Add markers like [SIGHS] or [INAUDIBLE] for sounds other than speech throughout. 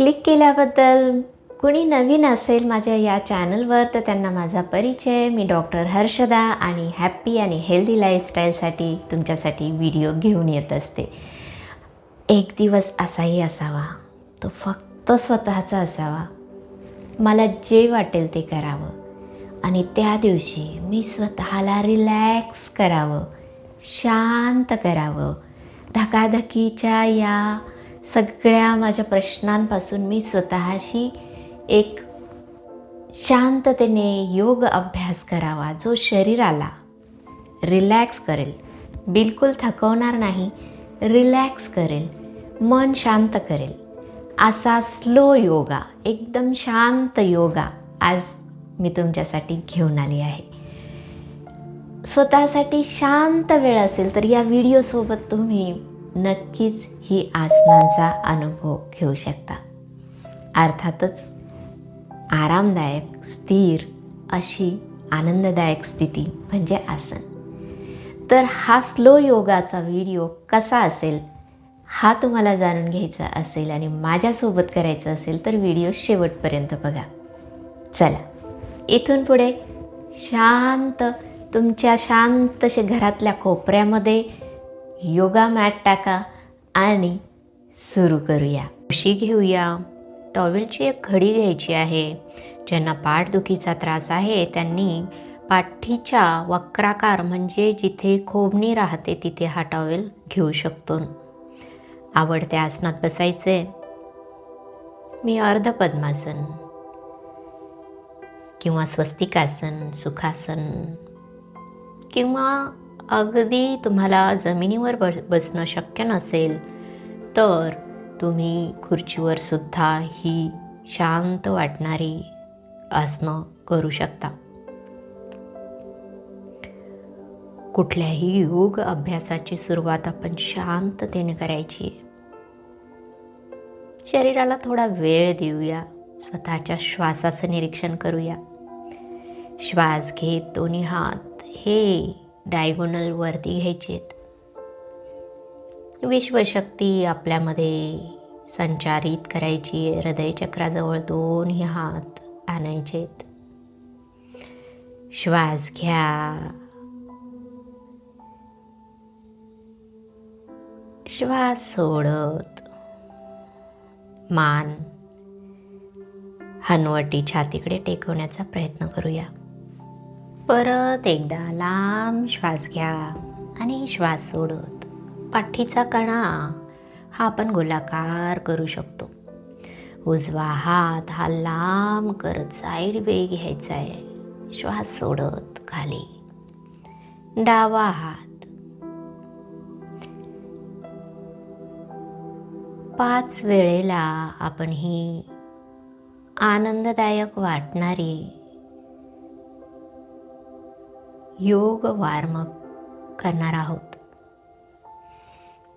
Click केल्याबद्दल कुणी नवीन असेल माझ्या या चॅनलवर तर त्यांना माझा परिचय. मी डॉक्टर हर्षदा आणि हॅप्पी आणि हेल्दी लाईफस्टाईलसाठी तुमच्यासाठी व्हिडिओ घेऊन येत असते. एक दिवस असाही असावा. तो फक्त स्वतःचा असावा. मला जे वाटेल ते करावं. आणि त्या दिवशी मी स्वतःला रिलॅक्स करावं. शांत करावं. धकाधकीच्या या सगळ्या माझ्या प्रश्नांपासून मी स्वतःशी एक शांततेने योग अभ्यास करावा जो शरीराला रिलॅक्स करेल. बिलकुल थकवणार नाही रिलॅक्स करेल मन शांत करेल. असा स्लो योगा एकदम शांत योगा आज मी तुमच्यासाठी घेऊन आली आहे. स्वतःसाठी शांत वेळ असेल तर या व्हिडिओसोबत तुम्ही नक्कीच ही आसनांचा अनुभव घेऊ शकता. अर्थातच आरामदायक स्थिर अशी आनंददायक स्थिती म्हणजे आसन. तर हा स्लो योगाचा व्हिडिओ कसा असेल हा तुम्हाला जाणून घ्यायचा असेल आणि माझ्यासोबत करायचं असेल तर व्हिडिओ शेवटपर्यंत बघा. चला इथून पुढे शांत तुमच्या शांत घरातल्या कोपऱ्यामध्ये योगा मॅट टाका आणि सुरू करूया. उशी घेऊया. टॉवेलची एक घडी घ्यायची आहे. ज्यांना पाठदुखीचा त्रास आहे त्यांनी पाठीच्या वक्राकार म्हणजे जिथे खोबणी राहते तिथे हा टॉवेल घेऊ शकतो. आवडत्या आसनात बसायचे. मी अर्ध पद्मासन किंवा स्वस्तिकासन सुखासन किंवा अगदी तुम्हाला जमिनीवर ब बसणं शक्य नसेल तर तुम्ही खुर्चीवर सुद्धा ही शांत वाटणारी आसनं करू शकता. कुठल्याही योग अभ्यासाची सुरुवात आपण शांततेने करायची आहे. शरीराला थोडा वेळ देऊया स्वतःच्या श्वासाचं निरीक्षण करूया. श्वास घेत दोन्ही हात हे डायगोनल वरती घ्यायचेत. विश्वशक्ती आपल्यामध्ये संचारित करायची आहे हृदयचक्राजवळ दोन्ही हात आणायचेत. श्वास घ्या. श्वास सोडत. मान. हनवटी छातीकडे टेकवण्याचा प्रयत्न करूया. परत एकदा लांब श्वास घ्या आणि श्वास सोडत पाठीचा कणा हा आपण गोलाकार करू शकतो. उजवा हात हा लांब करत साईड वे घ्यायचा आहे. श्वास सोडत खाली. डावा हात. पाच वेळेला आपण ही आनंददायक वाटणारी योग वार्म करणार आहोत.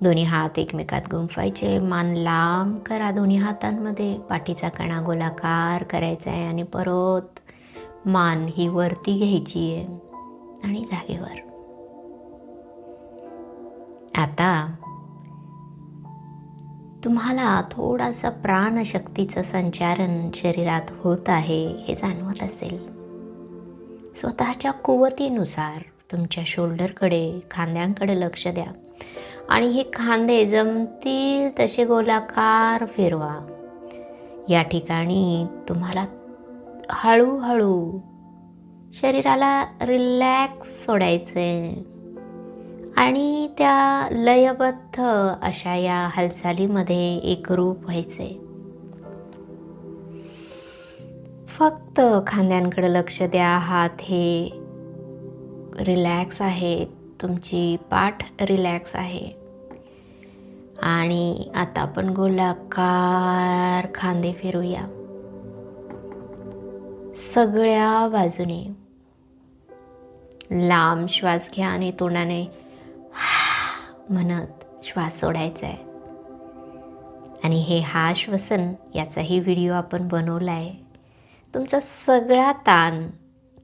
दोन्ही हात एकमेकात गुंफायचे मान लांब करा दोन्ही हातांमध्ये. पाठीचा कणा गोलाकार करायचा आहे आणि परत मान ही वरती घ्यायची आहे आणि जागेवर. आता तुम्हाला थोडासा प्राणशक्तीचं संचारण शरीरात होत आहे हे जाणवत असेल. स्वतःच्या कुवतीनुसार तुमच्या शोल्डरकडे खांद्यांकडे लक्ष द्या. आणि हे खांदे जमतील तसे गोलाकार फिरवा. या ठिकाणी तुम्हाला हळूहळू शरीराला रिलॅक्स सोडायचे आणि त्या लयबद्ध अशा या हालचालीमध्ये एकरूप व्हायचे. फक्त खांद्यांकडे लक्ष द्या. हात हे रिलॅक्स आहे. तुमची पाठ रिलॅक्स आहे. आणि आता आपण गोलाकार खांदे फिरूया. सगळ्या बाजूने लांब श्वास घ्या आणि तोंडाने म्हणत श्वास सोडायचा आहे आणि हे हा श्वसन याचाही व्हिडिओ आपण बनवला आहे तुमचा सगळा ताण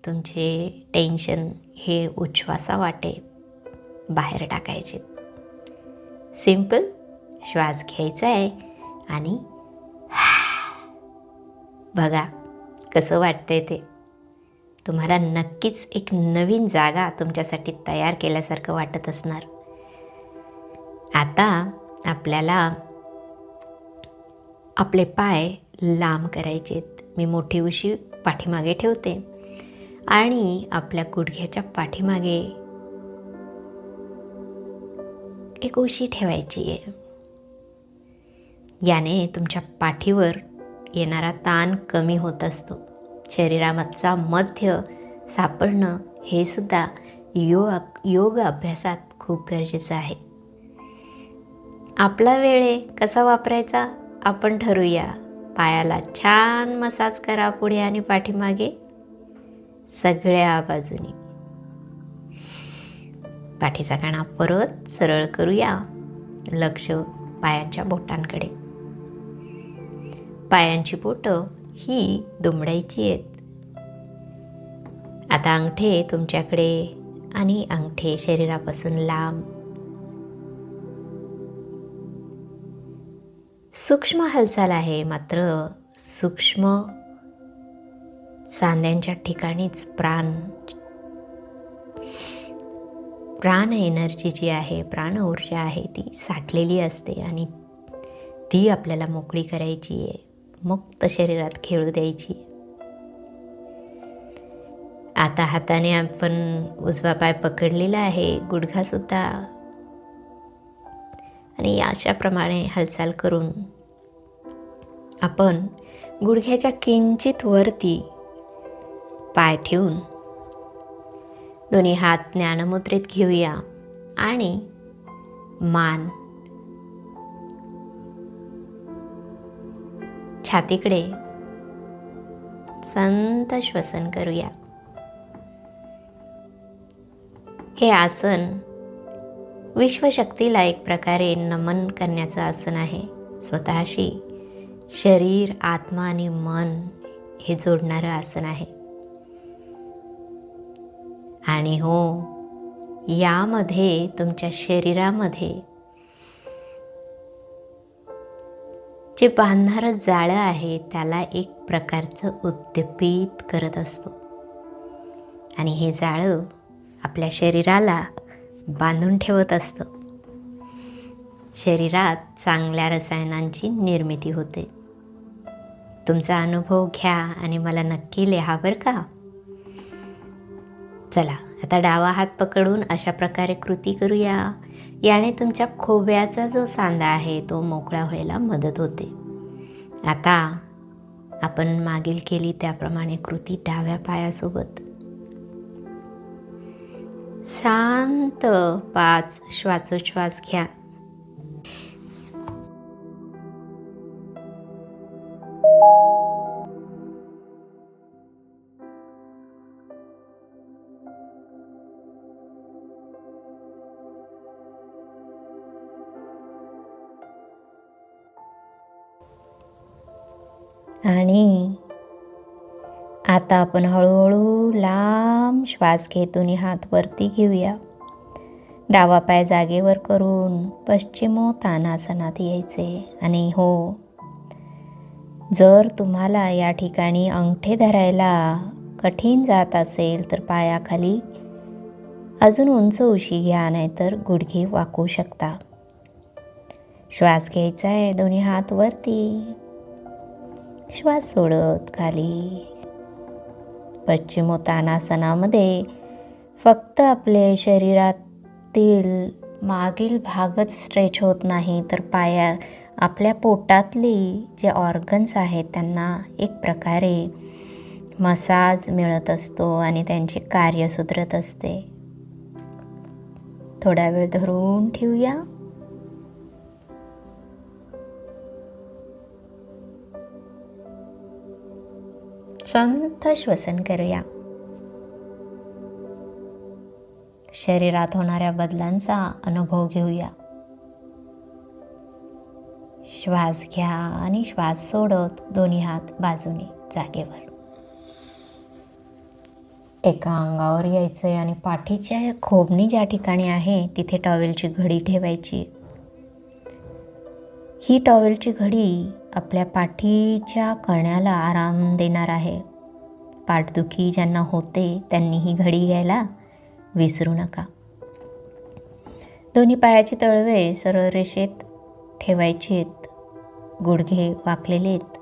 तुमचे टेन्शन हे उच्छ्वासा वाटे बाहेर टाकायचे. सिंपल श्वास घ्यायचा आहे आणि [SIGHS] बघा कसं वाटतंय ते. तुम्हाला नक्कीच एक नवीन जागा तुमच्यासाठी तयार केल्यासारखं वाटत असणार. आता आपल्याला आपले पाय लांब करायचेत. मी मोठी उशी पाठीमागे ठेवते. आणि आपल्या गुडघ्याच्या पाठीमागे एक उशी ठेवायची आहे. याने तुमच्या पाठीवर येणारा ताण कमी होत असतो. शरीरामधचा मध्य सापडणं हे सुद्धा योग योग अभ्यासात खूप गरजेचं आहे. आपला वेळ कसा वापरायचा? आपण ठरूया पायाला छान मसाज करा पुढे आणि पाठीमागे. सगळ्या बाजूनी. पाठीचा काणा परत सरळ करूया. लक्ष पायांच्या बोटांकडे. पायांची बोटं ही दुमडायची आहेत. आता अंगठे तुमच्याकडे आणि अंगठे शरीरापासून लांब. सूक्ष्म हालचाल आहे मात्र सूक्ष्म सांध्यांच्या ठिकाणीच प्राण प्राण एनर्जी जी आहे प्राण ऊर्जा आहे ती साठलेली असते आणि ती आपल्याला मोकळी करायची आहे मुक्त शरीरात खेळू द्यायची आता हाताने आपण उजवा पाय पकडलेला आहे गुडघासुद्धा आणि अशाप्रमाणे हालचाल करून आपण गुडघ्याच्या किंचित वरती पाय ठेवून दोन्ही हात ज्ञानमुद्रेत घेऊया आणि मान छातीकडे संत श्वसन करूया. हे आसन विश्वशक्तीला एक प्रकारे नमन करण्याचं आसन आहे. स्वतःशी शरीर आत्मा आणि मन हे जोडणारं आसन आहे. आणि हो यामध्ये तुमच्या शरीरामध्ये जे बांधणारं जाळं आहे त्याला एक प्रकारचं उद्दीपित करत असतो. आणि हे जाळं आपल्या शरीराला बांधून ठेवत असतं. शरीरात चांगल्या रसायनांची निर्मिती होते. तुमचा अनुभव घ्या आणि मला नक्की लिहा बरं का? चला आता डावा हात पकडून अशा प्रकारे कृती करूया. याने तुमच्या खोब्याचा जो सांधा आहे तो मोकळा व्हायला मदत होते. आता आपण मागील केली त्याप्रमाणे कृती डाव्या पायासोबत. शांत पाच श्वासोच्छ्वास घ्या. आणि आता आपण हळूहळू लांब श्वास घेतून हात वरती घेऊया. डावा पाय जागेवर करून पश्चिमोतानासनात यायचे आणि हो जर तुम्हाला या ठिकाणी अंगठे धरायला कठीण जात असेल तर पायाखाली अजून उंच उशी घ्या नाहीतर गुडघे वाकू शकता. श्वास घ्यायचा आहे दोन्ही हात वरती. श्वास सोडत खाली. पश्चिमोत्तानासनामध्ये फक्त आपले शरीरातील मागील भागच स्ट्रेच होत नाही तर पाया आपल्या पोटातली जे ऑर्गन्स आहेत त्यांना एक प्रकारे मसाज मिळत असतो आणि त्यांचे कार्य सुधरत असते. थोडा वेळ धरून ठेवूया. शांत श्वसन करूया. शरीरात होणाऱ्या बदलांचा अनुभव घेऊया. श्वास घ्या आणि श्वास सोडत दोन्ही हात बाजूने जागेवर. एका अंगावर यायचं आणि पाठीच्या खोबणी ज्या ठिकाणी आहे तिथे टॉवेलची घडी ठेवायची. ही टॉवेलची घडी आपल्या पाठीच्या कण्याला आराम देणार आहे. पाठदुखी ज्यांना होते त्यांनी ही घडी घ्यायला विसरू नका. दोन्ही पायाची तळवे सरळ रेषेत ठेवायची आहेत. गुडघे वाकलेले आहेत.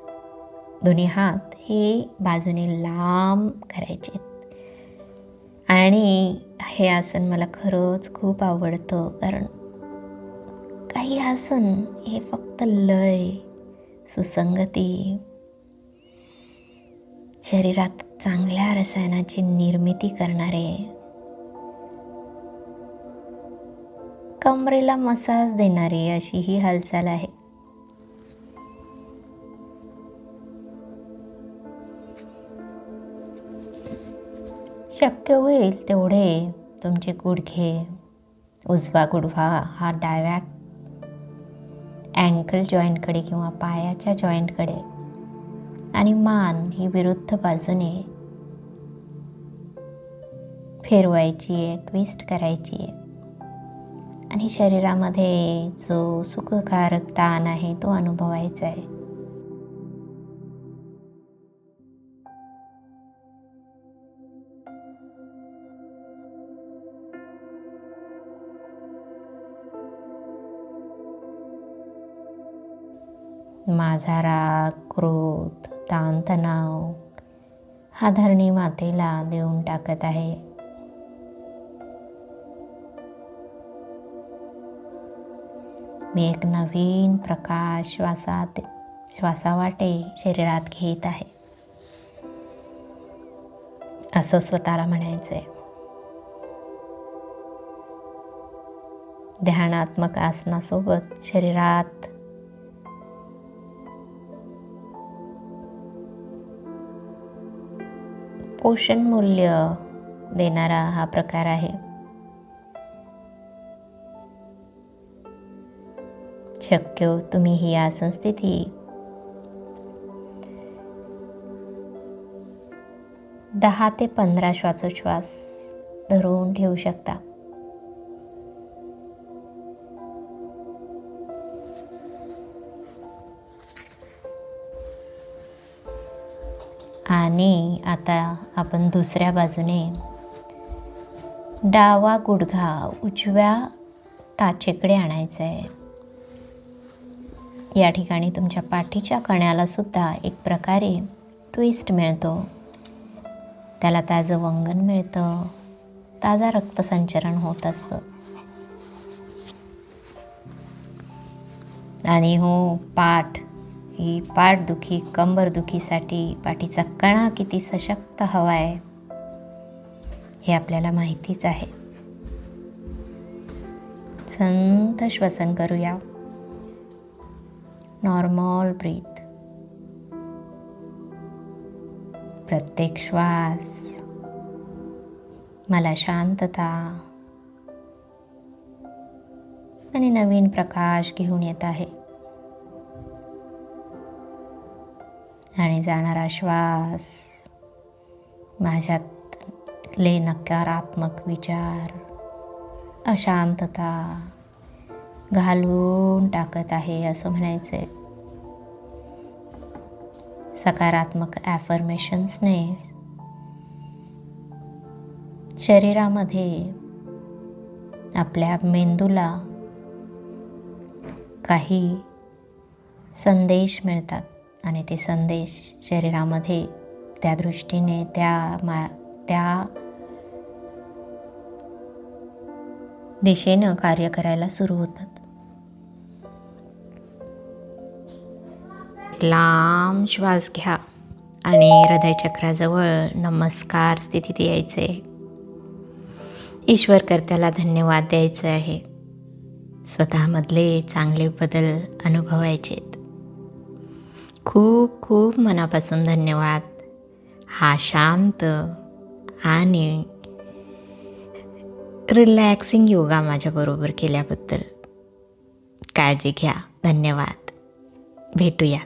दोन्ही हात हे बाजूने लांब करायचे आहेत. आणि हे आसन मला खरंच खूप आवडतं कारण काही आसन हे फक्त लय सुसंगती. शरीरात चांगल्या रसायनाची निर्मिती करणारे. कमरेला मसाज देणारी अशी ही हालचाल आहे. शक्य होईल तेवढे तुमचे गुडघे उजवा गुडवा हा डाव्या अँकल जॉईंटकडे किंवा पायाच्या जॉईंटकडे आणि मान ही विरुद्ध बाजूने फिरवायची आहे ट्विस्ट करायची आहे. आणि शरीरामध्ये जो सुखकारक ताण आहे तो अनुभवायचा आहे. माझा राग क्रोध ताणतणाव हा धरणी मातेला देऊन टाकत आहे. मी एक नवीन प्रकाश श्वासात श्वासावाटे शरीरात घेत आहे. असं स्वतःला म्हणायचं आहे ध्यानात्मक आसनासोबत शरीरात पोषण मूल्य देणारा हा प्रकार आहे. शक्य हो तुम्ही ही आसन स्थिती दहा ते पंधरा श्वासोच्छ्वास धरून ठेवू शकता. आणि आता आपण दुसऱ्या बाजूने डावा गुडघा उजव्या टाचेकडे आणायचा आहे या ठिकाणी तुमच्या पाठीच्या कण्याला सुद्धा एक प्रकारे ट्विस्ट मिळतो. त्याला ताजं वंगण मिळतं. ताजा रक्तसंचरण होत असतं. आणि हो पाठ ही पाठदुखी कंबरदुखीसाठी पाठीचा कणा किती सशक्त हवा आहे हे आपल्याला माहितीच आहे. संत श्वसन करूया. नॉर्मल ब्रीथ प्रत्येक श्वास. मला शांतता. आणि नवीन प्रकाश घेऊन येत आहे. आणि जाणारा श्वास माझ्यातले नकारात्मक विचार अशांतता घालून टाकत आहे असं म्हणायचं. सकारात्मक ॲफर्मेशन्सने शरीरामध्ये आपल्या मेंदूला काही संदेश मिळतात. आणि ते संदेश शरीरामध्ये त्या दृष्टीने त्या मा त्या दिशेनं कार्य करायला सुरू होतात. लांब श्वास घ्या आणि हृदयचक्राजवळ नमस्कार स्थितीत यायचे. ईश्वर कर्त्याला धन्यवाद द्यायचे आहे. स्वतःमधले चांगले बदल अनुभवायचेत. खूप खूप मनापासून धन्यवाद. हा शांत आणि रिलॅक्सिंग योगा माझ्याबरोबर केल्याबद्दल काळजी घ्या. धन्यवाद. भेटूया